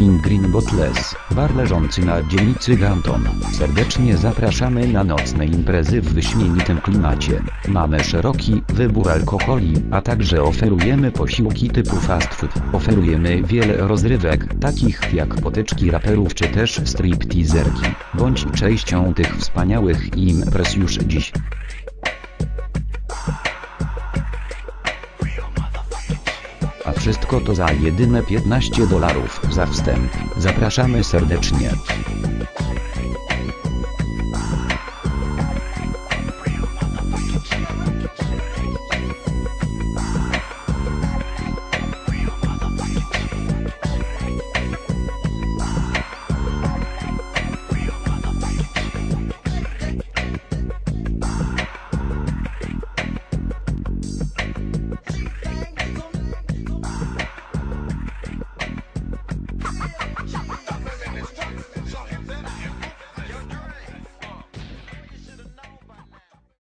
Smoking Green Bottles, bar leżący na dzielnicy Ganton. Serdecznie zapraszamy na nocne imprezy w wyśmienitym klimacie. Mamy szeroki wybór alkoholi, a także oferujemy posiłki typu fast food. Oferujemy wiele rozrywek, takich jak potyczki raperów czy też stripteaserki. Bądź częścią tych wspaniałych imprez już dziś. Wszystko to za jedyne 15 dolarów za wstęp. Zapraszamy serdecznie.